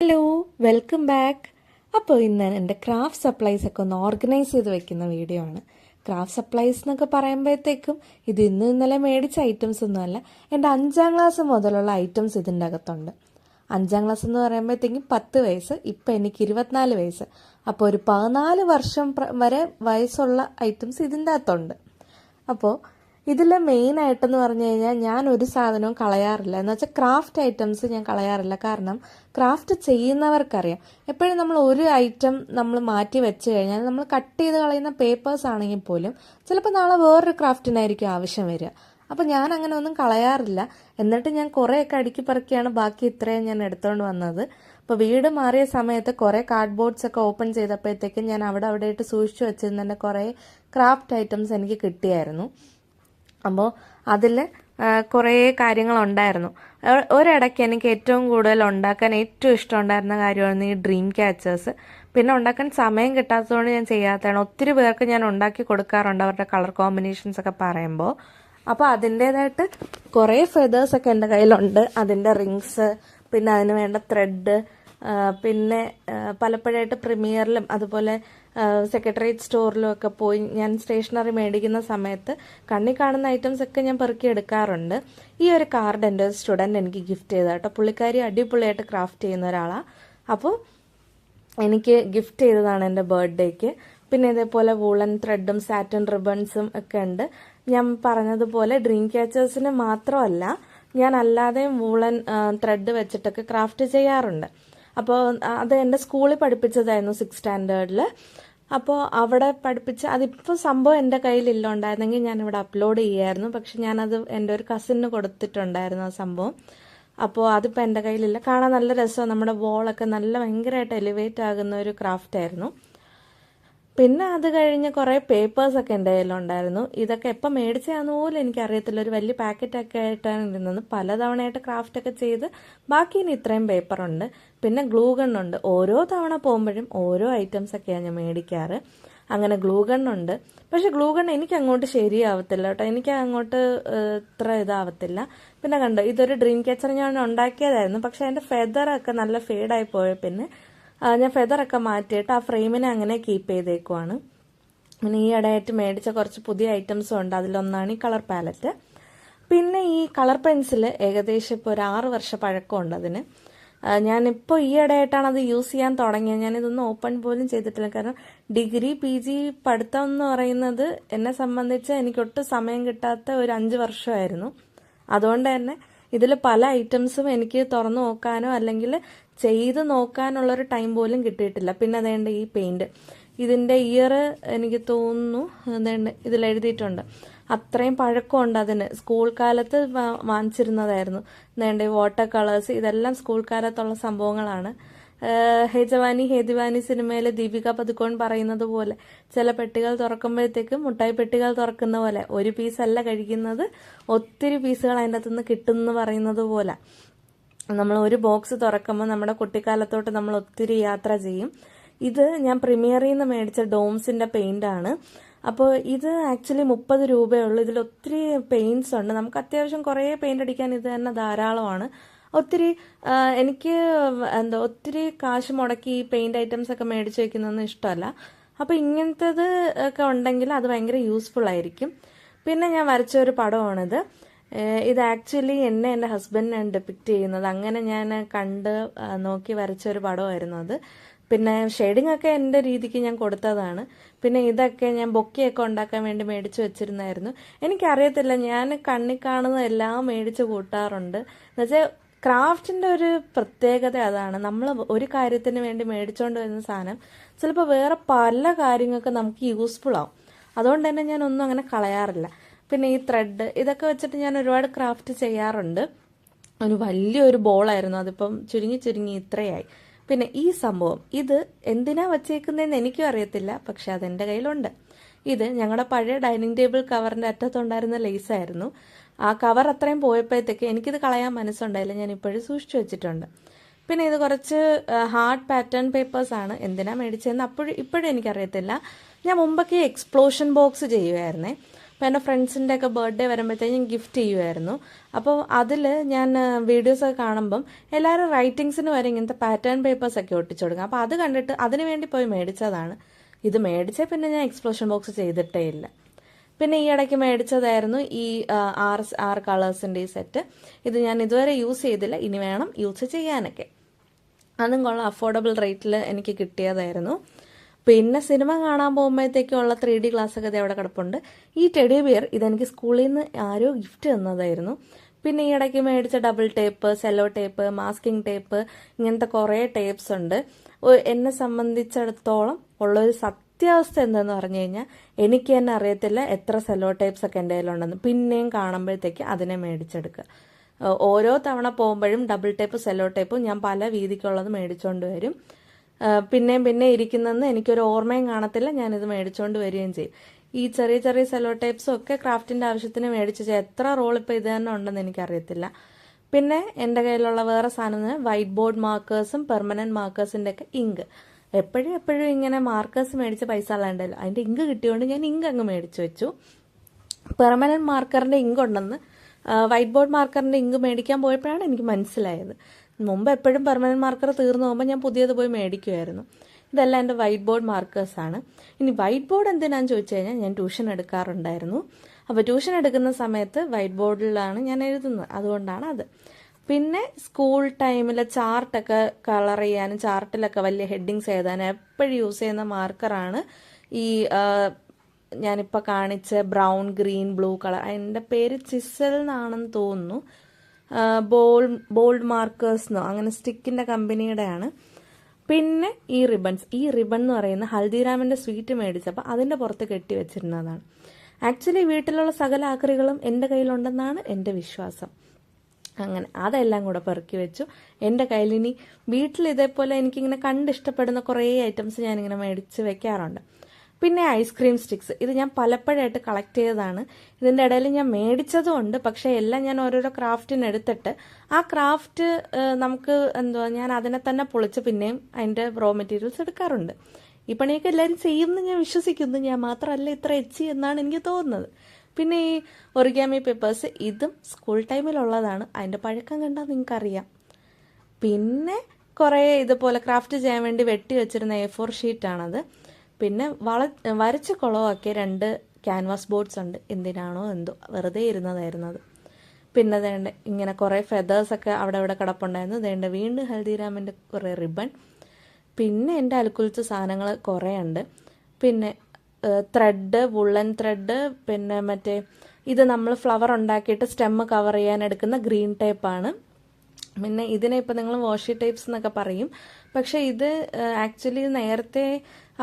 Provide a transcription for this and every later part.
Hello welcome back. അപ്പോൾ ഇന്ന് എന്റെ ക്രാഫ്റ്റ് സപ്ലൈസ് ഒക്കെ ഒന്ന് ഓർഗനൈസ് ചെയ്ത് വെക്കുന്ന വീഡിയോ ആണ്. ക്രാഫ്റ്റ് സപ്ലൈസ് എന്നൊക്കെ പറയുമ്പോഴത്തേക്കും ഇത് ഇന്ന് ഇന്നലെ മേടിച്ച ഐറ്റംസ് ഒന്നുമല്ല എന്റെ അഞ്ചാം ക്ലാസ് മുതലുള്ള ഐറ്റംസ് ഇതിന്റെ അകത്തുണ്ട്. അഞ്ചാം ക്ലാസ് എന്ന് പറയുമ്പോഴത്തേക്കും പത്ത് വയസ്സ് ഇപ്പം എനിക്ക് ഇരുപത്തിനാല് വയസ്സ്. അപ്പോൾ ഒരു പതിനാല് വർഷം വരെ വയസ്സുള്ള ഐറ്റംസ് ഇതിന്റെ അകത്തുണ്ട്. അപ്പോൾ ഇതിൽ മെയിൻ ആയിട്ടെന്ന് പറഞ്ഞു കഴിഞ്ഞാൽ ഞാൻ ഒരു സാധനവും കളയാറില്ല. എന്ന് വെച്ചാൽ ക്രാഫ്റ്റ് ഐറ്റംസ് ഞാൻ കളയാറില്ല. കാരണം ക്രാഫ്റ്റ് ചെയ്യുന്നവർക്കറിയാം. എപ്പോഴും നമ്മൾ ഒരു ഐറ്റം നമ്മൾ മാറ്റി വെച്ച് കഴിഞ്ഞാൽ നമ്മൾ കട്ട് ചെയ്ത് കളയുന്ന പേപ്പേഴ്സ് ആണെങ്കിൽ പോലും ചിലപ്പോൾ നാളെ വേറൊരു ക്രാഫ്റ്റിനായിരിക്കും ആവശ്യം വരിക. അപ്പോൾ ഞാൻ അങ്ങനെ ഒന്നും കളയാറില്ല. എന്നിട്ട് ഞാൻ കുറേയൊക്കെ അടുക്കി പറക്കിയാണ് ബാക്കി ഇത്രയും ഞാൻ എടുത്തുകൊണ്ട് വന്നത്. അപ്പോൾ വീട് മാറിയ സമയത്ത് കുറേ കാർഡ് ബോർഡ്സ് ഒക്കെ ഓപ്പൺ ചെയ്തപ്പോഴത്തേക്കും ഞാൻ അവിടെ അവിടെ ആയിട്ട് സൂക്ഷിച്ചു വെച്ചിരുന്ന കുറേ ക്രാഫ്റ്റ് ഐറ്റംസ് എനിക്ക് കിട്ടിയായിരുന്നു. അപ്പോൾ അതിൽ കുറേ കാര്യങ്ങളുണ്ടായിരുന്നു. ഒരിടയ്ക്ക് എനിക്ക് ഏറ്റവും കൂടുതൽ ഉണ്ടാക്കാൻ ഏറ്റവും ഇഷ്ടമുണ്ടായിരുന്ന കാര്യമായിരുന്നു ഈ ഡ്രീം ക്യാച്ചേഴ്സ് പിന്നെ ഉണ്ടാക്കാൻ സമയം കിട്ടാത്തതുകൊണ്ട് ഞാൻ ചെയ്യാത്തതാണ്. ഒത്തിരി പേർക്ക് ഞാൻ ഉണ്ടാക്കി കൊടുക്കാറുണ്ട് അവരുടെ കളർ കോമ്പിനേഷൻസ് ഒക്കെ പറയുമ്പോൾ അപ്പോൾ അതിന്റേതായിട്ട് കുറേ ഫെതേഴ്സ് ഒക്കെ എന്റെ കയ്യിലുണ്ട്. അതിന്റെ റിങ്സ് പിന്നെ അതിന് വേണ്ട ത്രെഡ് പിന്നെ പലപ്പോഴായിട്ട് പ്രീമിയറിലും അതുപോലെ സെക്രട്ടേറിയറ്റ് സ്റ്റോറിലും ഒക്കെ പോയി ഞാൻ സ്റ്റേഷനറി മേടിക്കുന്ന സമയത്ത് കണ്ണി കാണുന്ന ഐറ്റംസ് ഒക്കെ ഞാൻ പെറുക്കി എടുക്കാറുണ്ട്. ഈ ഒരു കാർഡ് എന്റെ ഒരു സ്റ്റുഡന്റ് എനിക്ക് ഗിഫ്റ്റ് ചെയ്ത കേട്ടോ. പുള്ളിക്കാരി അടിപൊളിയായിട്ട് ക്രാഫ്റ്റ് ചെയ്യുന്ന ഒരാളാണ് അപ്പോൾ എനിക്ക് ഗിഫ്റ്റ് ചെയ്തതാണ് എന്റെ ബർത്ത്ഡേക്ക് പിന്നെ ഇതേപോലെ വൂളൻ ത്രെഡും സാറ്റൻ റിബൺസും ഒക്കെ ഉണ്ട്. ഞാൻ പറഞ്ഞതുപോലെ ഡ്രീം ക്യാച്ചേഴ്സിന് മാത്രമല്ല ഞാൻ അല്ലാതെയും വൂളൻ ത്രെഡ് വെച്ചിട്ടൊക്കെ ക്രാഫ്റ്റ് ചെയ്യാറുണ്ട്. അപ്പോൾ അത് എന്റെ സ്കൂളിൽ പഠിപ്പിച്ചതായിരുന്നു സിക്സ് സ്റ്റാൻഡേർഡിൽ അപ്പോൾ അവിടെ പഠിപ്പിച്ച അതിപ്പോൾ സംഭവം എന്റെ കയ്യിലില്ല ഉണ്ടായിരുന്നെങ്കിൽ ഞാനിവിടെ അപ്ലോഡ് ചെയ്യായിരുന്നു. പക്ഷെ ഞാനത് എന്റെ ഒരു കസിന് കൊടുത്തിട്ടുണ്ടായിരുന്നു ആ സംഭവം. അപ്പോൾ അതിപ്പോൾ എന്റെ കയ്യിലില്ല. കാണാൻ നല്ല രസമാണ്. നമ്മുടെ വോളൊക്കെ നല്ല ഭയങ്കരമായിട്ട് എലിവേറ്റ് ആകുന്ന ഒരു ക്രാഫ്റ്റ് ആയിരുന്നു. പിന്നെ അത് കഴിഞ്ഞ് കുറേ പേപ്പേഴ്സൊക്കെ എന്റെ കയ്യിലുണ്ടായിരുന്നു. ഇതൊക്കെ എപ്പോൾ മേടിച്ചാന്ന് പോലും എനിക്കറിയത്തില്ല. ഒരു വലിയ പാക്കറ്റ് ഒക്കെ ആയിട്ടാണ് ഇരുന്നത് പലതവണയായിട്ട് ക്രാഫ്റ്റ് ഒക്കെ ചെയ്ത് ബാക്കി ഇനി ഇത്രയും പേപ്പറുണ്ട് പിന്നെ ഗ്ലൂ ഗണ്ണുണ്ട് ഓരോ തവണ പോകുമ്പോഴും ഓരോ ഐറ്റംസ് ഒക്കെയാണ് ഞാൻ മേടിക്കാറ്. അങ്ങനെ ഗ്ലൂ ഗണ്ണുണ്ട് പക്ഷെ ഗ്ലൂ ഗൺ എനിക്ക് അങ്ങോട്ട് ശരിയാവത്തില്ല കേട്ടോ. എനിക്ക് അങ്ങോട്ട് ഇത്ര ഇതാവത്തില്ല. പിന്നെ കണ്ടോ ഇതൊരു ഡ്രീം ക്യാച്ചർ ഞാൻ ഉണ്ടാക്കിയതായിരുന്നു. പക്ഷെ അതിന്റെ ഒക്കെ നല്ല ഫേഡായി പോയ പിന്നെ ഞാൻ ഫെദറൊക്കെ മാറ്റിയിട്ട് ആ ഫ്രെയിമിനെ അങ്ങനെ കീപ്പ് ചെയ്തേക്കുവാണ്. പിന്നെ ഈ ഇടയായിട്ട് മേടിച്ച കുറച്ച് പുതിയ ഐറ്റംസും ഉണ്ട്. അതിലൊന്നാണ് ഈ കളർ പാലറ്റ് പിന്നെ ഈ കളർ പെൻസിൽ ഏകദേശം ഇപ്പോൾ ഒരു ആറ് വർഷ പഴക്കമുണ്ട് അതിന്. ഞാനിപ്പോൾ ഈ ഇടയായിട്ടാണ് അത് യൂസ് ചെയ്യാൻ തുടങ്ങിയത്. ഞാനിതൊന്നും ഓപ്പൺ പോലും ചെയ്തിട്ടില്ല. കാരണം ഡിഗ്രി പി ജി പഠിത്തം എന്ന് പറയുന്നത് എന്നെ സംബന്ധിച്ച് എനിക്കൊട്ടും സമയം കിട്ടാത്ത ഒരു അഞ്ച് വർഷമായിരുന്നു. അതുകൊണ്ട് തന്നെ ഇതിൽ പല ഐറ്റംസും എനിക്ക് തുറന്നു നോക്കാനോ അല്ലെങ്കിൽ ചെയ്ത് നോക്കാനുള്ളൊരു ടൈം പോലും കിട്ടിയിട്ടില്ല. പിന്നെ അതേണ്ട ഈ പെയിന്റ് ഇതിന്റെ ഇയർ എനിക്ക് തോന്നുന്നു അതേണ്ട ഇതിൽ എഴുതിയിട്ടുണ്ട്. അത്രയും പഴക്കമുണ്ട് അതിന്. സ്കൂൾ കാലത്ത് വാങ്ങിച്ചിരുന്നതായിരുന്നു. അതേണ്ട വാട്ടർ കളേഴ്സ് ഇതെല്ലാം സ്കൂൾ കാലത്തുള്ള സംഭവങ്ങളാണ്. ഹേജവാനി ഹേ ജവാനി ഹേ സിനിമയിലെ ദീപിക പതുക്കോൺ പറയുന്നത് പോലെ ചില പെട്ടികൾ തുറക്കുമ്പോഴത്തേക്കും മുട്ടായി പെട്ടികൾ തുറക്കുന്ന പോലെ ഒരു പീസല്ല കഴിക്കുന്നത് ഒത്തിരി പീസുകൾ അതിന്റെ അകത്തുനിന്ന് കിട്ടുന്നു പറയുന്നത് പോലെ. നമ്മൾ ഒരു ബോക്സ് തുറക്കുമ്പോൾ നമ്മുടെ കുട്ടിക്കാലത്തോട്ട് നമ്മൾ ഒത്തിരി യാത്ര ചെയ്യും. ഇത് ഞാൻ പ്രീമിയറിൽ നിന്ന് മേടിച്ച ഡോംസിന്റെ പെയിന്റ് ആണ്. അപ്പോൾ ഇത് ആക്ച്വലി മുപ്പത് രൂപയേ ഉള്ളൂ ഇതിൽ ഒത്തിരി പെയിന്റ്സ് ഉണ്ട്. നമുക്ക് അത്യാവശ്യം കുറേ പെയിന്റ് അടിക്കാൻ ഇത് തന്നെ ധാരാളമാണ്. ഒത്തിരി എനിക്ക് എന്താ ഒത്തിരി കാശ് മുടക്കി ഈ പെയിന്റ് ഐറ്റംസ് ഒക്കെ മേടിച്ച് വെക്കുന്നതൊന്നും ഇഷ്ടമല്ല. അപ്പോൾ ഇങ്ങനത്തേത് ഒക്കെ ഉണ്ടെങ്കിൽ അത് ഭയങ്കര യൂസ്ഫുൾ ആയിരിക്കും. പിന്നെ ഞാൻ വരച്ച ഒരു പടമാണിത്. ഇത് ആക്ച്വലി എന്നെ എന്റെ ഹസ്ബൻഡിനാണ് ഡെപ്പിക്റ്റ് ചെയ്യുന്നത്. അങ്ങനെ ഞാൻ കണ്ട് നോക്കി വരച്ച ഒരു പടമായിരുന്നു അത്. പിന്നെ ഷെയ്ഡിങ് ഒക്കെ എന്റെ രീതിക്ക് ഞാൻ കൊടുത്തതാണ്. പിന്നെ ഇതൊക്കെ ഞാൻ ബൊക്കെയൊക്കെ ഉണ്ടാക്കാൻ വേണ്ടി മേടിച്ച് വെച്ചിരുന്നായിരുന്നു. എനിക്കറിയത്തില്ല ഞാൻ കണ്ണി കാണുന്നതെല്ലാം മേടിച്ച് കൂട്ടാറുണ്ട്. എന്നുവെച്ചാൽ ക്രാഫ്റ്റിന്റെ ഒരു പ്രത്യേകത അതാണ്. നമ്മൾ ഒരു കാര്യത്തിന് വേണ്ടി മേടിച്ചുകൊണ്ട് വരുന്ന സാധനം ചിലപ്പോൾ വേറെ പല കാര്യങ്ങൾക്ക് നമുക്ക് യൂസ്ഫുൾ ആവും. അതുകൊണ്ട് തന്നെ ഞാൻ ഒന്നും അങ്ങനെ കളയാറില്ല. പിന്നെ ഈ ത്രെഡ് ഇതൊക്കെ വെച്ചിട്ട് ഞാൻ ഒരുപാട് ക്രാഫ്റ്റ് ചെയ്യാറുണ്ട്. ഒരു വലിയൊരു ബോളായിരുന്നു. അതിപ്പം ചുരുങ്ങി ചുരുങ്ങി ഇത്രയായി. പിന്നെ ഈ സംഭവം ഇത് എന്തിനാ വച്ചേക്കുന്നതെന്ന് എനിക്കും അറിയത്തില്ല പക്ഷെ അതെന്റെ കയ്യിലുണ്ട്. ഇത് ഞങ്ങളുടെ പഴയ ഡൈനിങ് ടേബിൾ കവറിന്റെ അറ്റത്തുണ്ടായിരുന്ന ലേസായിരുന്നു. ആ കവർ അത്രയും പോയപ്പോഴത്തേക്ക് എനിക്കിത് കളയാൻ മനസ്സുണ്ടായില്ല. ഞാൻ ഇപ്പോഴും സൂക്ഷിച്ചു വെച്ചിട്ടുണ്ട്. പിന്നെ ഇത് കുറച്ച് ഹാർഡ് പാറ്റേൺ പേപ്പേഴ്സ് ആണ്. എന്തിനാ മേടിച്ചതെന്ന് അപ്പോഴും ഇപ്പോഴും എനിക്കറിയത്തില്ല. ഞാൻ മുമ്പൊക്കെ എക്സ്പ്ലോഷൻ ബോക്സ് ചെയ്യുമായിരുന്നേ അപ്പോൾ എന്റെ ഫ്രണ്ട്സിന്റെ ഒക്കെ ബർത്ത്ഡേ വരുമ്പോഴത്തേക്കും ഗിഫ്റ്റ് ചെയ്യുമായിരുന്നു അപ്പോൾ അതിൽ ഞാൻ വീഡിയോസ് ഒക്കെ കാണുമ്പം എല്ലാവരും റൈറ്റിങ്സിന് വരെ ഇങ്ങനത്തെ പാറ്റേൺ പേപ്പേഴ്സൊക്കെ ഒട്ടിച്ചു കൊടുക്കും. അപ്പോൾ അത് കണ്ടിട്ട് അതിന് വേണ്ടി പോയി മേടിച്ചതാണ്. ഇത് മേടിച്ചേ പിന്നെ ഞാൻ എക്സ്പ്ലോഷൻ ബോക്സ് ചെയ്തിട്ടേ ഇല്ല. പിന്നെ ഈ ഇടയ്ക്ക് മേടിച്ചതായിരുന്നു ഈ ആർ ആർ കളേഴ്സിന്റെ ഈ സെറ്റ് ഇത് ഞാൻ ഇതുവരെ യൂസ് ചെയ്തില്ല. ഇനി വേണം യൂസ് ചെയ്യാനൊക്കെ. അതും കൊള്ളാം. അഫോർഡബിൾ റേറ്റിൽ എനിക്ക് കിട്ടിയതായിരുന്നു. പിന്നെ സിനിമ കാണാൻ പോകുമ്പോഴത്തേക്കുള്ള ത്രീ ഡി ക്ലാസ് ഒക്കെ ദേ അവിടെ കിടപ്പുണ്ട്. ഈ ടെഡി ബിയർ ഇതെനിക്ക് സ്കൂളിൽ നിന്ന് ആരോ ഗിഫ്റ്റ് തന്നതായിരുന്നു. പിന്നെ ഈ ഇടയ്ക്ക് മേടിച്ച double tape cello tape masking tape ഇങ്ങനത്തെ കുറേ ടേപ്സ് ഉണ്ട്. എന്നെ സംബന്ധിച്ചിടത്തോളം ഉള്ളൊരു സത്യാവസ്ഥ എന്തെന്ന് പറഞ്ഞു കഴിഞ്ഞാൽ എനിക്ക് തന്നെ അറിയത്തില്ല എത്ര സെല്ലോ ടേപ്സ് ഒക്കെ എന്റെ കയ്യിലുണ്ടെന്ന്. പിന്നെയും കാണുമ്പോഴത്തേക്ക് അതിനെ മേടിച്ചെടുക്കുക. ഓരോ തവണ പോകുമ്പോഴും ഡബിൾ ടേപ്പ് സെല്ലോ ടേപ്പും ഞാൻ പല വീതിക്കുള്ളത് മേടിച്ചുകൊണ്ട് വരും. പിന്നെയും പിന്നെ ഇരിക്കുന്നെന്ന് എനിക്കൊരു ഓർമ്മയും കാണത്തില്ല. ഞാനിത് മേടിച്ചുകൊണ്ട് വരികയും ചെയ്യും. ഈ ചെറിയ ചെറിയ സെലോ ടൈപ്സും ഒക്കെ ക്രാഫ്റ്റിന്റെ ആവശ്യത്തിന് മേടിച്ച് എത്ര റോൾ ഇപ്പോൾ ഇത് തന്നെ ഉണ്ടെന്ന് എനിക്കറിയത്തില്ല. പിന്നെ എന്റെ കയ്യിലുള്ള വേറെ സാധനം വൈറ്റ് ബോർഡ് മാർക്കേഴ്സും പെർമനന്റ് മാർക്കേഴ്സിന്റെ ഒക്കെ ഇങ്ക് എപ്പോഴും എപ്പോഴും ഇങ്ങനെ മാർക്കേഴ്സ് മേടിച്ച് പൈസ അല്ലാണ്ടല്ലോ അതിന്റെ ഇങ്ക് കിട്ടിയോണ്ട് ഞാൻ ഇങ്ക് അങ്ങ് മേടിച്ച് വെച്ചു. പെർമനന്റ് മാർക്കറിന്റെ ഇങ്ക് ഉണ്ടെന്ന് വൈറ്റ് ബോർഡ് മാർക്കറിന്റെ ഇങ്ക് മേടിക്കാൻ പോയപ്പോഴാണ് എനിക്ക് മനസ്സിലായത്. മുമ്പ് എപ്പോഴും പെർമനന്റ് മാർക്കർ തീർന്നു പോകുമ്പോൾ ഞാൻ പുതിയത് പോയി മേടിക്കുമായിരുന്നു ഇതെല്ലാം എന്റെ വൈറ്റ് ബോർഡ് മാർക്കേഴ്സാണ് ഇനി വൈറ്റ് ബോർഡ് എന്തിനാന്ന് ചോദിച്ചു കഴിഞ്ഞാൽ ഞാൻ ട്യൂഷൻ എടുക്കാറുണ്ടായിരുന്നു. അപ്പോൾ ട്യൂഷൻ എടുക്കുന്ന സമയത്ത് വൈറ്റ് ബോർഡിലാണ് ഞാൻ എഴുതുന്നത്. അതുകൊണ്ടാണ് അത്. പിന്നെ സ്കൂൾ ടൈമിൽ ചാർട്ടൊക്കെ കളർ ചെയ്യാനും ചാർട്ടിലൊക്കെ വലിയ ഹെഡിങ്സ് എഴുതാനും എപ്പോഴും യൂസ് ചെയ്യുന്ന മാർക്കറാണ് ഈ ഞാനിപ്പോൾ കാണിച്ച ബ്രൗൺ ഗ്രീൻ ബ്ലൂ കളർ എന്റെ പേര് ചിസൽ എന്നാണെന്ന് തോന്നുന്നു. ബോൾഡ് ബോൾഡ് മാർക്കേഴ്സ് എന്നോ അങ്ങനെ സ്റ്റിക്കിന്റെ കമ്പനിയുടെയാണ്. പിന്നെ ഈ റിബൺസ്. ഈ റിബൺ എന്ന് പറയുന്ന ഹൽദിറാമിന്റെ സ്വീറ്റ് മേടിച്ചപ്പോൾ അതിന്റെ പുറത്ത് കെട്ടി വെച്ചിരുന്നതാണ്. ആക്ച്വലി വീട്ടിലുള്ള സകല ആക്രികളും എന്റെ കയ്യിലുണ്ടെന്നാണ് എന്റെ വിശ്വാസം. അങ്ങനെ അതെല്ലാം കൂടെ പെറുക്കി വെച്ചു. എന്റെ കയ്യിലിനി വീട്ടിൽ ഇതേപോലെ എനിക്കിങ്ങനെ കണ്ടിഷ്ടപ്പെടുന്ന കുറേ ഐറ്റംസ് ഞാനിങ്ങനെ മേടിച്ച് വെക്കാറുണ്ട്. പിന്നെ ഐസ്ക്രീം സ്റ്റിക്സ് ഇത് ഞാൻ പലപ്പോഴായിട്ട് കളക്ട് ചെയ്തതാണ്. ഇതിന്റെ ഇടയിൽ ഞാൻ മേടിച്ചതുമുണ്ട് പക്ഷേ എല്ലാം ഞാൻ ഓരോരോ ക്രാഫ്റ്റിന് എടുത്തിട്ട് ആ ക്രാഫ്റ്റ് നമുക്ക് എന്തുവാ ഞാൻ അതിനെ തന്നെ പൊളിച്ച് പിന്നെയും അതിന്റെ റോ മെറ്റീരിയൽസ് എടുക്കാറുണ്ട്. ഈ പണിയൊക്കെ എല്ലാവരും ചെയ്യുമെന്ന് ഞാൻ വിശ്വസിക്കുന്നു. ഞാൻ മാത്രമല്ല ഇത്ര എച്ചി എന്നാണ് എനിക്ക് തോന്നുന്നത്. പിന്നെ ഈ ഒറിഗാമി പേപ്പേഴ്സ് ഇതും സ്കൂൾ ടൈമിലുള്ളതാണ് അതിന്റെ പഴക്കം കണ്ടാൽ നിങ്ങൾക്കറിയാം. പിന്നെ കുറേ ഇതുപോലെ ക്രാഫ്റ്റ് ചെയ്യാൻ വേണ്ടി വെട്ടി വെച്ചിരുന്ന എ ഫോർ ഷീറ്റാണത് പിന്നെ വള വരച്ച് കുളമാക്കിയ രണ്ട് ക്യാൻവാസ് ബോർഡ്സ് ഉണ്ട്. എന്തിനാണോ എന്തോ വെറുതെ ഇരുന്നതായിരുന്നു അത്. പിന്നെ വേണ്ട ഇങ്ങനെ കുറേ ഫെതേഴ്സൊക്കെ അവിടെ ഇവിടെ കിടപ്പുണ്ടായിരുന്നു. വേണ്ട വീണ്ടും ഹൽദിറാമിന്റെ കുറേ റിബൺ പിന്നെ എന്റെ അലക്കുലിച്ച സാധനങ്ങൾ കുറേ ഉണ്ട്. പിന്നെ ത്രെഡ് വുള്ളൻ ത്രെഡ് പിന്നെ മറ്റേ ഇത് നമ്മൾ ഫ്ലവർ ഉണ്ടാക്കിയിട്ട് സ്റ്റെമ്മ് കവർ ചെയ്യാൻ എടുക്കുന്ന ഗ്രീൻ ടേപ്പാണ് പിന്നെ ഇതിനെ ഇപ്പം നിങ്ങൾ വാഷി ടൈപ്സ് എന്നൊക്കെ പറയും. പക്ഷേ ഇത് ആക്ച്വലി നേരത്തെ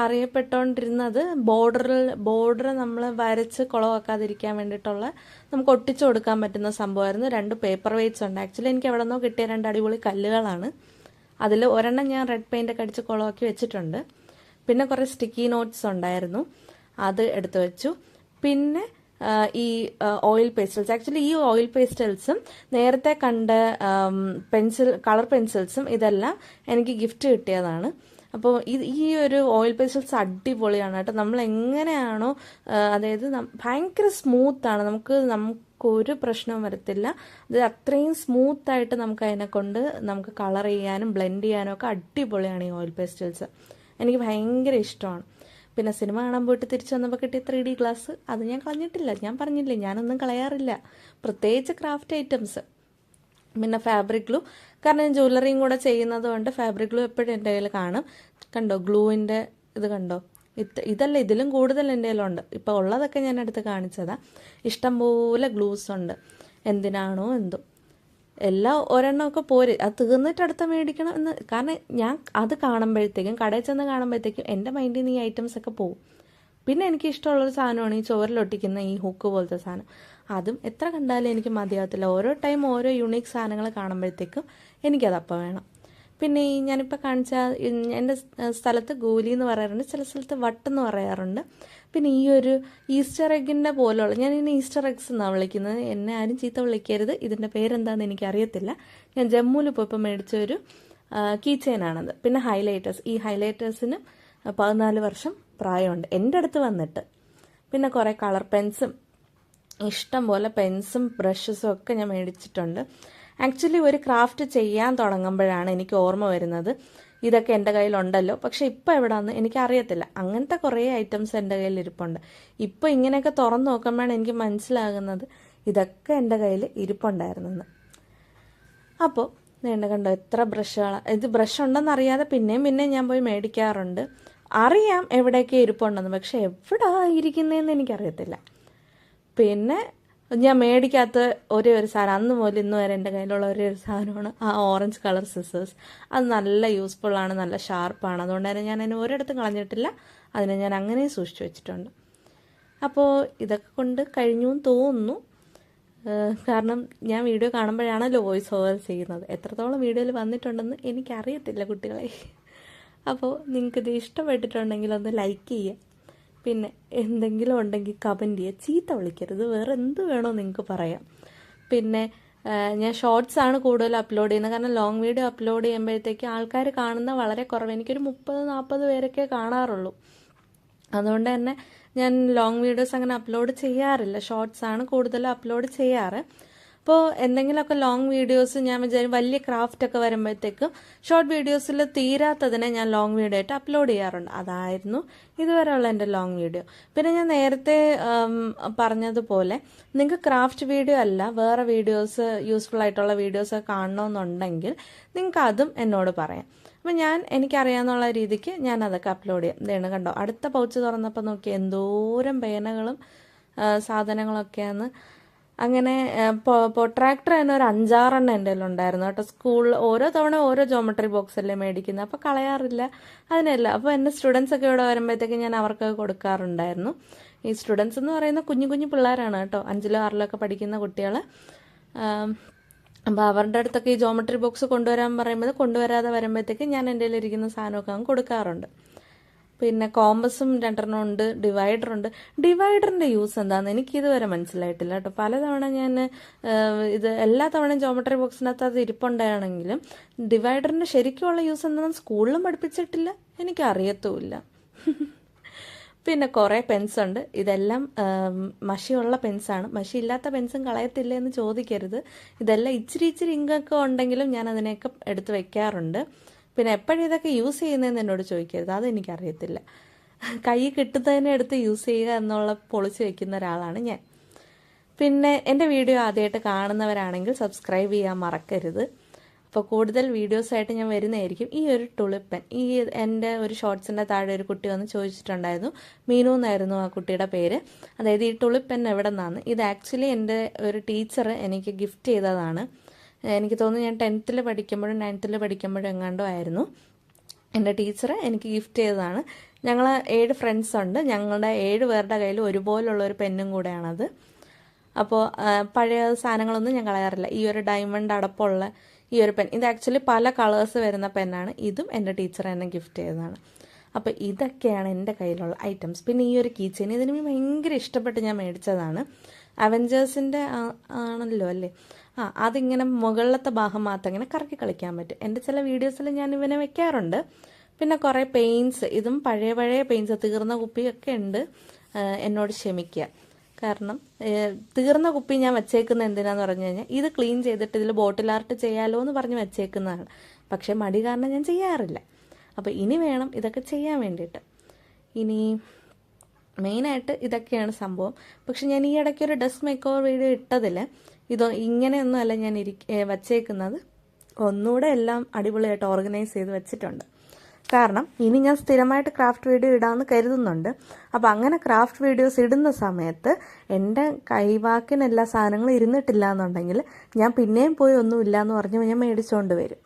അറിയപ്പെട്ടുകൊണ്ടിരുന്നത് ബോർഡറിൽ ബോർഡർ നമ്മൾ വരച്ച് കുളവാക്കാതിരിക്കാൻ വേണ്ടിയിട്ടുള്ള നമുക്ക് ഒട്ടിച്ചു കൊടുക്കാൻ പറ്റുന്ന സംഭവമായിരുന്നു. രണ്ട് പേപ്പർ വെയ്റ്റ്സ് ഉണ്ട്. ആക്ച്വലി എനിക്ക് എവിടെ നിന്നോ കിട്ടിയ രണ്ട് അടിപൊളി കല്ലുകളാണ്. അതിൽ ഒരെണ്ണം ഞാൻ റെഡ് പെയിന്റൊക്കെ അടിച്ച് കുളവാക്കി വെച്ചിട്ടുണ്ട്. പിന്നെ കുറേ സ്റ്റിക്കി നോട്ട്സ് ഉണ്ടായിരുന്നു. അത് എടുത്തു വെച്ചു. പിന്നെ ഈ ഓയിൽ പേസ്റ്റൽസ് ആക്ച്വലി ഈ ഓയിൽ പേസ്റ്റൽസും നേരത്തെ കണ്ട പെൻസിൽ കളർ പെൻസിൽസും ഇതെല്ലാം എനിക്ക് ഗിഫ്റ്റ് കിട്ടിയതാണ്. അപ്പോൾ ഇത് ഈ ഒരു ഓയിൽ പേസ്റ്റൽസ് അടിപൊളിയാണ് കേട്ടോ. നമ്മൾ എങ്ങനെയാണോ അതായത് ഭയങ്കര സ്മൂത്താണ് നമുക്ക് നമുക്ക് ഒരു പ്രശ്നവും വരത്തില്ല. അത് അത്രയും സ്മൂത്തായിട്ട് നമുക്ക് അതിനെ കൊണ്ട് നമുക്ക് കളർ ചെയ്യാനും ബ്ലെൻഡ് ചെയ്യാനും ഒക്കെ അടിപൊളിയാണ് ഈ ഓയിൽ പേസ്റ്റൽസ് എനിക്ക് ഭയങ്കര ഇഷ്ടമാണ്. പിന്നെ സിനിമ കാണാൻ പോയിട്ട് തിരിച്ചു വന്നപ്പോൾ കിട്ടിയ ത്രീ ഡി ഗ്ലാസ്. അത് ഞാൻ കളഞ്ഞിട്ടില്ല. ഞാൻ പറഞ്ഞില്ലേ ഞാനൊന്നും കളയാറില്ല. പ്രത്യേകിച്ച് ക്രാഫ്റ്റ് ഐറ്റംസ്. പിന്നെ ഫാബ്രിക് ഗ്ലൂ. കാരണം ഞാൻ ജ്വല്ലറിയും കൂടെ ചെയ്യുന്നത് കൊണ്ട് ഫാബ്രിക് ഗ്ലൂ എപ്പോഴും എന്റെ കയ്യിൽ കാണും. കണ്ടോ? ഗ്ലൂവിന്റെ ഇത് കണ്ടോ? ഇത് ഇതല്ല ഇതിലും കൂടുതൽ എന്റെ കയ്യിലുണ്ട്. ഇപ്പോൾ ഉള്ളതൊക്കെ ഞാൻ എടുത്ത് കാണിച്ചതാണ് ഇഷ്ടംപോലെ ഗ്ലൂസ് ഉണ്ട്. എന്തിനാണോ എന്തോ. എല്ലാം ഒരെണ്ണമൊക്കെ പോര്. അത് തീർന്നിട്ട് അടുത്ത മേടിക്കണം എന്ന്. കാരണം ഞാൻ അത് കാണുമ്പോഴത്തേക്കും കടയിൽ ചെന്ന് കാണുമ്പോഴത്തേക്കും എന്റെ മൈൻഡിൽ നിന്ന് ഈ ഐറ്റംസ് ഒക്കെ പോകും പിന്നെ എനിക്ക് ഇഷ്ടമുള്ളൊരു സാധനമാണ് ഈ ചോറിലൊട്ടിക്കുന്ന ഈ ഹുക്ക് പോലത്തെ സാധനം. അതും എത്ര കണ്ടാലും എനിക്ക് മതിയാവത്തില്ല. ഓരോ ടൈം ഓരോ യുണീക്ക് സാധനങ്ങൾ കാണുമ്പോഴത്തേക്കും എനിക്കതപ്പം വേണം. പിന്നെ ഈ ഞാനിപ്പോൾ കാണിച്ച എന്റെ സ്ഥലത്ത് ഗോലി എന്ന് പറയാറുണ്ട്. ചില സ്ഥലത്ത് വട്ടെന്ന് പറയാറുണ്ട്. പിന്നെ ഈ ഒരു ഈസ്റ്റർ എഗ്ഗിന്റെ പോലെയുള്ള ഞാൻ ഇതിന് ഈസ്റ്റർ എഗ്സ് എന്നാണ് വിളിക്കുന്നത്. എന്നെ ആരും ചീത്ത വിളിക്കരുത്. ഇതിന്റെ പേരെന്താണെന്ന് എനിക്കറിയത്തില്ല. ഞാൻ ജമ്മുവിൽ പോയപ്പോൾ മേടിച്ച ഒരു കീ ചെയിനാണത് പിന്നെ ഹൈലൈറ്റേഴ്സ്. ഈ ഹൈലൈറ്റേഴ്സിന് പതിനാല് വർഷം പ്രായമുണ്ട്. എന്റെ അടുത്ത് വന്നിട്ട്. പിന്നെ കുറേ കളർ പെൻസും ഇഷ്ടം പോലെ പെൻസും ബ്രഷസും ഒക്കെ ഞാൻ മേടിച്ചിട്ടുണ്ട്. ആക്ച്വലി ഒരു ക്രാഫ്റ്റ് ചെയ്യാൻ തുടങ്ങുമ്പോഴാണ് എനിക്ക് ഓർമ്മ വരുന്നത്. ഇതൊക്കെ എന്റെ കയ്യിലുണ്ടല്ലോ. പക്ഷെ ഇപ്പോൾ എവിടാന്ന് എനിക്കറിയത്തില്ല. അങ്ങനത്തെ കുറേ ഐറ്റംസ് എന്റെ കയ്യിൽ ഇരിപ്പുണ്ട്. ഇപ്പോൾ ഇങ്ങനെയൊക്കെ തുറന്നു നോക്കുമ്പോഴാണ് എനിക്ക് മനസ്സിലാകുന്നത് ഇതൊക്കെ എന്റെ കയ്യിൽ ഇരിപ്പുണ്ടായിരുന്നെന്ന്. അപ്പോൾ നീണ്ട കണ്ടോ എത്ര ബ്രഷുകൾ ഇത് ബ്രഷ് ഉണ്ടെന്ന് അറിയാതെ പിന്നെയും പിന്നെയും ഞാൻ പോയി മേടിക്കാറുണ്ട്. അറിയാം എവിടെയൊക്കെ ഇരിപ്പുണ്ടെന്ന്. പക്ഷെ എവിടെ ഇരിക്കുന്നതെന്ന് എനിക്കറിയത്തില്ല. പിന്നെ ഞാൻ മേടിക്കാത്ത ഒരേ ഒരു സാധനം. അന്ന് മുതൽ ഇന്ന് വരെ എന്റെ കയ്യിലുള്ള ഒരേ ഒരു സാധനമാണ് ആ ഓറഞ്ച് കളർ സിസേഴ്സ് അത് നല്ല യൂസ്ഫുൾ ആണ് നല്ല ഷാർപ്പാണ് അതുകൊണ്ട് തന്നെ ഞാൻ അതിന് ഒരിടത്തും കളഞ്ഞിട്ടില്ല. അതിനെ ഞാൻ അങ്ങനെ സൂക്ഷിച്ചു വെച്ചിട്ടുണ്ട്. അപ്പോൾ ഇതൊക്കെ കൊണ്ട് കഴിഞ്ഞു എന്ന് തോന്നുന്നു. കാരണം ഞാൻ വീഡിയോ കാണുമ്പോഴാണല്ലോ വോയിസ് ഓവർ ചെയ്യുന്നത്. എത്രത്തോളം വീഡിയോയിൽ വന്നിട്ടുണ്ടെന്ന് എനിക്കറിയത്തില്ല കുട്ടികളെ. അപ്പോൾ നിങ്ങൾക്കിത് ഇഷ്ടപ്പെട്ടിട്ടുണ്ടെങ്കിൽ ഒന്ന് ലൈക്ക് ചെയ്യുക. പിന്നെ എന്തെങ്കിലും ഉണ്ടെങ്കിൽ കമന്റ് ചെയ്യുക. ചീത്ത വിളിക്കരുത്. വേറെ എന്ത് വേണോ നിങ്ങൾക്ക് പറയാം. പിന്നെ ഞാൻ ഷോർട്സ് ആണ് കൂടുതൽ അപ്ലോഡ് ചെയ്യുന്നത്. കാരണം ലോങ് വീഡിയോ അപ്ലോഡ് ചെയ്യുമ്പോഴത്തേക്ക് ആൾക്കാർ കാണുന്ന വളരെ കുറവ്. എനിക്കൊരു മുപ്പത് നാൽപ്പത് പേരൊക്കെ കാണാറുള്ളൂ. അതുകൊണ്ട് തന്നെ ഞാൻ ലോങ് വീഡിയോസ് അങ്ങനെ അപ്ലോഡ് ചെയ്യാറില്ല. ഷോർട്സ് ആണ് കൂടുതൽ അപ്ലോഡ് ചെയ്യാറ്. അപ്പോൾ എന്തെങ്കിലുമൊക്കെ ലോങ് വീഡിയോസ് ഞാൻ വിചാരിക്കും വലിയ ക്രാഫ്റ്റ് ഒക്കെ വരുമ്പോഴത്തേക്കും ഷോർട്ട് വീഡിയോസിൽ തീരാത്തതിനെ ഞാൻ ലോങ് വീഡിയോ ആയിട്ട് അപ്ലോഡ് ചെയ്യാറുണ്ട്. അതായിരുന്നു ഇതുവരെയുള്ള എന്റെ ലോങ് വീഡിയോ പിന്നെ ഞാൻ നേരത്തെ പറഞ്ഞതുപോലെ നിങ്ങൾക്ക് ക്രാഫ്റ്റ് വീഡിയോ അല്ല വേറെ വീഡിയോസ് യൂസ്ഫുൾ ആയിട്ടുള്ള വീഡിയോസ് കാണണമെന്നുണ്ടെങ്കിൽ നിങ്ങൾക്ക് അതും എന്നോട് പറയാം. അപ്പം ഞാൻ എനിക്കറിയാമെന്നുള്ള രീതിക്ക് ഞാൻ അതൊക്കെ അപ്ലോഡ് ചെയ്യാം. ഇതാണ് കണ്ടോ അടുത്ത പൗച്ച് തുറന്നപ്പോൾ നോക്കി എന്തോരം പേനകളും സാധനങ്ങളൊക്കെയാണ് അങ്ങനെ പൊട്രാക്ടർ തന്നെ ഒരു അഞ്ചാറെണ്ണം എന്റെ ഉണ്ടായിരുന്നു കേട്ടോ. സ്കൂളിൽ ഓരോ തവണ ഓരോ ജോമെട്രി ബോക്സ് അല്ലേ മേടിക്കുന്നത് അപ്പോൾ കളയാറില്ല. അതിനല്ല. അപ്പോൾ എന്റെ സ്റ്റുഡൻസ് ഒക്കെ ഇവിടെ വരുമ്പോഴത്തേക്ക് ഞാൻ അവർക്ക് കൊടുക്കാറുണ്ടായിരുന്നു. ഈ സ്റ്റുഡൻസ് എന്ന് പറയുന്ന കുഞ്ഞു കുഞ്ഞു പിള്ളേരാണ് കേട്ടോ. അഞ്ചിലോ ആറിലോ ഒക്കെ പഠിക്കുന്ന കുട്ടികൾ അപ്പോൾ അവരുടെ അടുത്തൊക്കെ ഈ ജോമെട്രി ബോക്സ് കൊണ്ടുവരാൻ പറയുമ്പോൾ കൊണ്ടുവരാതെ വരുമ്പോഴത്തേക്ക് ഞാൻ എന്റെ ഇരിക്കുന്ന സാധനമൊക്കെ അങ്ങ് കൊടുക്കാറുണ്ട്. പിന്നെ കോമ്പസും രണ്ടെണ്ണം ഉണ്ട് ഡിവൈഡർ ഉണ്ട്. ഡിവൈഡറിന്റെ യൂസ് എന്താണെന്ന് എനിക്ക് ഇതുവരെ മനസ്സിലായിട്ടില്ല കേട്ടോ. പലതവണ ഞാൻ ഇത് എല്ലാ തവണയും ജോമെട്രി ബോക്സിനകത്ത് അത് ഇരിപ്പുണ്ടാണെങ്കിലും ഡിവൈഡറിന്റെ ശരിക്കുമുള്ള യൂസ് എന്താണെന്ന് സ്കൂളിലും പഠിപ്പിച്ചിട്ടില്ല. എനിക്ക് അറിയത്തുമില്ല. പിന്നെ കുറേ പെൻസ് ഉണ്ട്. ഇതെല്ലാം മഷിയുള്ള പെൻസാണ് മഷി ഇല്ലാത്ത പെൻസും കളയത്തില്ല എന്ന് ചോദിക്കരുത്. ഇതെല്ലാം ഇച്ചിരി ഇച്ചിരി ഇങ്കൊക്കെ ഉണ്ടെങ്കിലും ഞാൻ അതിനെയൊക്കെ എടുത്തു വെക്കാറുണ്ട്. പിന്നെ എപ്പോഴും ഇതൊക്കെ യൂസ് ചെയ്യുന്നതെന്ന് എന്നോട് ചോദിക്കരുത്. അതെനിക്കറിയത്തില്ല. കൈ കിട്ടുന്നതിനെ എടുത്ത് യൂസ് ചെയ്യുക എന്നുള്ള പൊളിച്ച് വെക്കുന്ന ഒരാളാണ് ഞാൻ. പിന്നെ എന്റെ വീഡിയോ ആദ്യമായിട്ട് കാണുന്നവരാണെങ്കിൽ സബ്സ്ക്രൈബ് ചെയ്യാൻ മറക്കരുത്. അപ്പോൾ കൂടുതൽ വീഡിയോസായിട്ട് ഞാൻ വരുന്നതായിരിക്കും. ഈ ഒരു ടുളിപ്പൻ ഈ എന്റെ ഒരു ഷോർട്സിന്റെ താഴെ ഒരു കുട്ടി വന്ന് ചോദിച്ചിട്ടുണ്ടായിരുന്നു. മീനു എന്നായിരുന്നു ആ കുട്ടിയുടെ പേര്. അതായത് ഈ ടുളിപ്പൻ എവിടെ നിന്നാണ് ഇത് ആക്ച്വലി എന്റെ ഒരു ടീച്ചർ എനിക്ക് ഗിഫ്റ്റ് ചെയ്തതാണ്. എനിക്ക് തോന്നുന്നു ഞാൻ ടെൻത്തിൽ പഠിക്കുമ്പോഴും നയൻത്തിൽ പഠിക്കുമ്പോഴും എങ്ങാണ്ടോ ആയിരുന്നു. എന്റെ ടീച്ചർ എനിക്ക് ഗിഫ്റ്റ് ചെയ്തതാണ്. ഞങ്ങൾ ഏഴ് ഫ്രണ്ട്സ് ഉണ്ട്. ഞങ്ങളുടെ ഏഴ് പേരുടെ കയ്യിൽ ഒരുപോലുള്ള ഒരു പെന്നും കൂടെയാണത്. അപ്പോൾ പഴയ സാധനങ്ങളൊന്നും ഞാൻ കളയാറില്ല. ഈ ഒരു ഡയമണ്ട് അടപ്പുള്ള ഈ ഒരു പെൻ ഇത് ആക്ച്വലി പല കളേഴ്സ് വരുന്ന പെന്നാണ് ഇതും എന്റെ ടീച്ചർ എന്നെ ഗിഫ്റ്റ് ചെയ്തതാണ്. അപ്പോൾ ഇതൊക്കെയാണ് എന്റെ കയ്യിലുള്ള ഐറ്റംസ് പിന്നെ ഈ ഒരു കീച്ചെയിൻ ഇതിന് ഭയങ്കര ഇഷ്ടപ്പെട്ട് ഞാൻ മേടിച്ചതാണ്. അവഞ്ചേഴ്സിന്റെ ആണല്ലോ അല്ലേ? ആ അതിങ്ങനെ മുകളിലത്തെ ഭാഗം മാത്രം ഇങ്ങനെ കറക്കി കളിക്കാൻ പറ്റും. എന്റെ ചില വീഡിയോസിൽ ഞാൻ ഇവനെ വെക്കാറുണ്ട്. പിന്നെ കുറേ പെയിൻസ് ഇതും പഴയ പഴയ പെയിൻസ് തീർന്ന കുപ്പിയൊക്കെ ഉണ്ട് എന്നോട് ക്ഷമിക്കുക. കാരണം തീർന്ന കുപ്പി ഞാൻ വെച്ചേക്കുന്ന എന്തിനാന്ന് പറഞ്ഞു കഴിഞ്ഞാൽ ഇത് ക്ലീൻ ചെയ്തിട്ട് ഇതിൽ ബോട്ടിൽ ആർട്ട് ചെയ്യാലോ എന്ന് പറഞ്ഞ് വെച്ചേക്കുന്നതാണ്. പക്ഷേ മടി കാരണം ഞാൻ ചെയ്യാറില്ല. അപ്പോൾ ഇനി വേണം ഇതൊക്കെ ചെയ്യാൻ വേണ്ടിയിട്ട്. ഇനി മെയിനായിട്ട് ഇതൊക്കെയാണ് സംഭവം. പക്ഷെ ഞാൻ ഈ ഇടയ്ക്ക് ഒരു ഡെസ്ക് മേക്ക് ഓവർ വീഡിയോ ഇട്ടതിൽ ഇതോ ഇങ്ങനെയൊന്നുമല്ല ഞാൻ ഇരി വച്ചേക്കുന്നത്. ഒന്നുകൂടെ എല്ലാം അടിപൊളിയായിട്ട് ഓർഗനൈസ് ചെയ്ത് വെച്ചിട്ടുണ്ട്. കാരണം ഇനി ഞാൻ സ്ഥിരമായിട്ട് ക്രാഫ്റ്റ് വീഡിയോ ഇടാമെന്ന് കരുതുന്നുണ്ട്. അപ്പോൾ അങ്ങനെ ക്രാഫ്റ്റ് വീഡിയോസ് ഇടുന്ന സമയത്ത് എന്റെ കൈവാക്കിന് എല്ലാ സാധനങ്ങളും ഇരുന്നിട്ടില്ല എന്നുണ്ടെങ്കിൽ ഞാൻ പിന്നെയും പോയി ഒന്നുമില്ല എന്ന് പറഞ്ഞ് ഞാൻ മേടിച്ചുകൊണ്ട് വരും.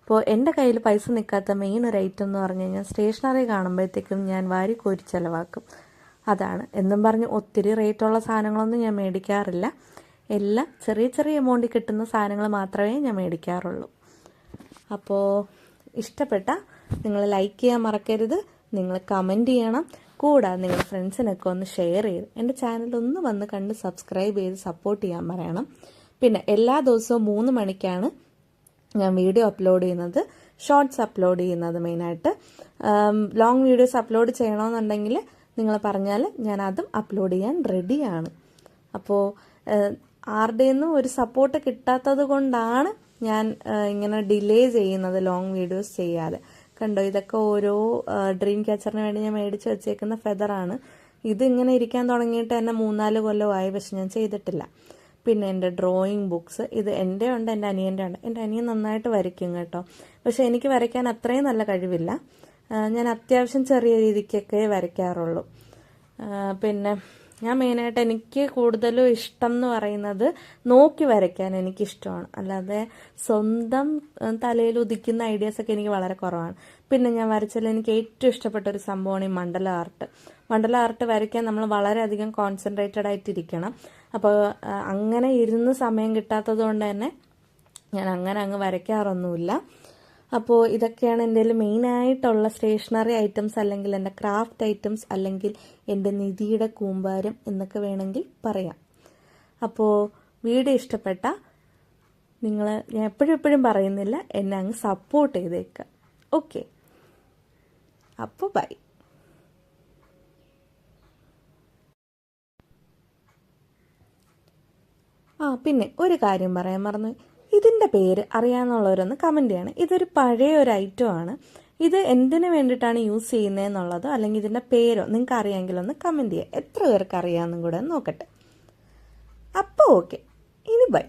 അപ്പോൾ എന്റെ കയ്യിൽ പൈസ നിൽക്കാത്ത മെയിൻ ഒരു ഐറ്റം എന്ന് പറഞ്ഞു കഴിഞ്ഞാൽ സ്റ്റേഷനറി കാണുമ്പോഴത്തേക്കും ഞാൻ വാരി കോരി ചിലവാക്കും. അതാണ്. എന്നും പറഞ്ഞ് ഒത്തിരി റേറ്റുള്ള സാധനങ്ങളൊന്നും ഞാൻ മേടിക്കാറില്ല. എല്ലാം ചെറിയ ചെറിയ എമൗണ്ടിൽ കിട്ടുന്ന സാധനങ്ങൾ മാത്രമേ ഞാൻ മേടിക്കാറുള്ളൂ. അപ്പോൾ ഇഷ്ടപ്പെട്ട നിങ്ങൾ ലൈക്ക് ചെയ്യാൻ മറക്കരുത്. നിങ്ങൾ കമന്റ് ചെയ്യണം. കൂടാതെ നിങ്ങളുടെ ഫ്രണ്ട്സിനൊക്കെ ഒന്ന് ഷെയർ ചെയ്ത് എന്റെ ചാനൽ ഒന്ന് വന്ന് കണ്ട് സബ്സ്ക്രൈബ് ചെയ്ത് സപ്പോർട്ട് ചെയ്യാൻ പറയണം. പിന്നെ എല്ലാ ദിവസവും മൂന്ന് മണിക്കാണ് ഞാൻ വീഡിയോ അപ്ലോഡ് ചെയ്യുന്നത്. ഷോർട്സ് അപ്ലോഡ് ചെയ്യുന്നത് മെയിനായിട്ട് ലോങ് വീഡിയോസ് അപ്ലോഡ് ചെയ്യണമെന്നുണ്ടെങ്കിൽ നിങ്ങൾ പറഞ്ഞാൽ ഞാൻ അതും അപ്ലോഡ് ചെയ്യാൻ റെഡിയാണ് അപ്പോൾ ആരുടെയൊന്നും ഒരു സപ്പോർട്ട് കിട്ടാത്തത് കൊണ്ടാണ് ഞാൻ ഇങ്ങനെ ഡിലേ ചെയ്യുന്നത് ലോങ് വീഡിയോസ് ചെയ്യാതെ. കണ്ടോ ഇതൊക്കെ ഓരോ ഡ്രീം ക്യാച്ചറിന് വേണ്ടി ഞാൻ മേടിച്ച് വെച്ചേക്കുന്ന ഫെദറാണ് ഇത് ഇങ്ങനെ ഇരിക്കാൻ തുടങ്ങിയിട്ട് തന്നെ മൂന്നാൽ കൊല്ലമായി പക്ഷെ ഞാൻ ചെയ്തിട്ടില്ല. പിന്നെ എന്റെ ഡ്രോയിങ് ബുക്സ് ഇത് എന്റെ ഉണ്ട് എന്റെ അനിയന്റെ ഉണ്ട്. എന്റെ അനിയൻ നന്നായിട്ട് വരയ്ക്കും കേട്ടോ. പക്ഷെ എനിക്ക് വരയ്ക്കാൻ അത്രയും നല്ല കഴിവില്ല. ഞാൻ അത്യാവശ്യം ചെറിയ രീതിക്കൊക്കെ വരയ്ക്കാറുള്ളൂ. പിന്നെ ഞാൻ മെയിനായിട്ട് എനിക്ക് കൂടുതലും ഇഷ്ടം എന്ന് പറയുന്നത് നോക്കി വരയ്ക്കാൻ എനിക്കിഷ്ടമാണ്. അല്ലാതെ സ്വന്തം തലയിൽ ഉദിക്കുന്ന ഐഡിയാസൊക്കെ എനിക്ക് വളരെ കുറവാണ്. പിന്നെ ഞാൻ വരച്ചതിൽ എനിക്ക് ഏറ്റവും ഇഷ്ടപ്പെട്ട ഒരു സംഭവമാണ് ഈ മണ്ഡല ആർട്ട്. മണ്ഡല ആർട്ട് വരയ്ക്കാൻ നമ്മൾ വളരെയധികം കോൺസെൻട്രേറ്റഡ് ആയിട്ടിരിക്കണം. അപ്പോൾ അങ്ങനെ ഇരുന്ന് സമയം കിട്ടാത്തത് കൊണ്ട് തന്നെ ഞാൻ അങ്ങനെ അങ്ങ് വരയ്ക്കാറൊന്നുമില്ല. അപ്പോൾ ഇതൊക്കെയാണ് എന്റെ മെയിനായിട്ടുള്ള സ്റ്റേഷനറി ഐറ്റംസ് അല്ലെങ്കിൽ എന്റെ ക്രാഫ്റ്റ് ഐറ്റംസ് അല്ലെങ്കിൽ എന്റെ നിധിയുടെ കൂമ്പാരം എന്നൊക്കെ വേണമെങ്കിൽ പറയാം. അപ്പോൾ വീഡിയോ ഇഷ്ടപ്പെട്ട നിങ്ങൾ ഞാൻ എപ്പോഴും എപ്പോഴും പറയുന്നില്ല എന്നെ അങ്ങ് സപ്പോർട്ട് ചെയ്തേക്കുക ഓക്കെ അപ്പോൾ ബൈ ആ പിന്നെ ഒരു കാര്യം പറയാൻ മറന്നു ഇതിന്റെ പേര് അറിയാമെന്നുള്ളവരൊന്ന് കമന്റ് ചെയ്യണം. ഇതൊരു പഴയ ഒരു ഐറ്റം ആണ്. ഇത് എന്തിനു വേണ്ടിയിട്ടാണ് യൂസ് ചെയ്യുന്നതെന്നുള്ളതോ അല്ലെങ്കിൽ ഇതിന്റെ പേരോ നിങ്ങൾക്ക് അറിയാമെങ്കിൽ ഒന്ന് കമന്റ് ചെയ്യുക. എത്ര പേർക്ക് അറിയാമെന്നും കൂടെ നോക്കട്ടെ. അപ്പോൾ ഓക്കെ ഇനി ബൈ